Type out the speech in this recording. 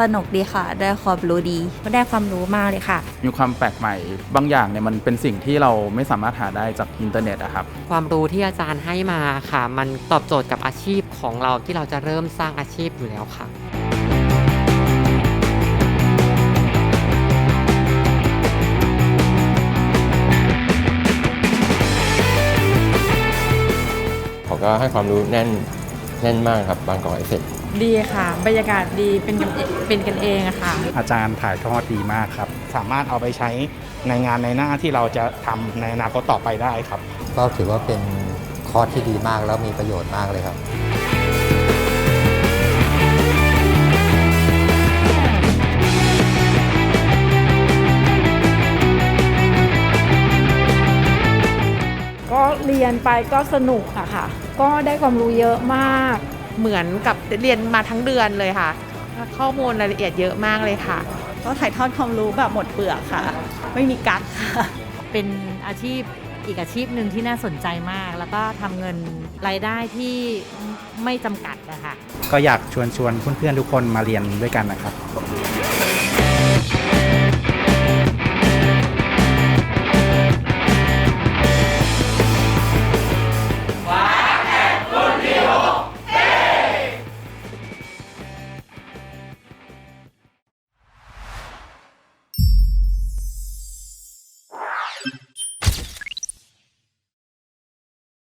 สนุกดีค่ะ ได้ความรู้ดี ก็ได้ความรู้มากเลยค่ะ มีความแปลกใหม่ บางอย่างเนี่ยมันเป็นสิ่งที่เราไม่สามารถหาได้จากอินเทอร์เน็ตอะครับ ความรู้ที่อาจารย์ให้มาค่ะ มันตอบโจทย์กับอาชีพของเราที่เราจะเริ่มสร้างอาชีพอยู่แล้วค่ะเขาก็ให้ความรู้แน่นแน่นมากครับบางกอกเอฟเฟก ดีค่ะ บรรยากาศดีเป็นกันเองเป็นกันเองอะค่ะ อาจารย์ถ่ายทอดดีมากครับ สามารถเอาไปใช้ในงานในหน้าที่เราจะทำในอนาคตต่อไปได้ครับ ก็ถือว่าเป็นคอร์สที่ดีมากแล้วมีประโยชน์มากเลยครับ ก็เรียนไปก็สนุกอะค่ะ ก็ได้ความรู้เยอะมาก เหมือนกับเรียนมาทั้งเดือนเลยค่ะ ข้อมูลรายละเอียดเยอะมากเลยค่ะ ก็ถ่ายทอดความรู้แบบหมดเปลือกค่ะ ไม่มีกั๊กค่ะ เป็นอาชีพอีกอาชีพหนึ่งที่น่าสนใจมาก แล้วก็ทำเงินรายได้ที่ไม่จำกัดนะคะก็อยากชวนชวนเพื่อนๆทุกคนมาเรียนด้วยกันนะครับ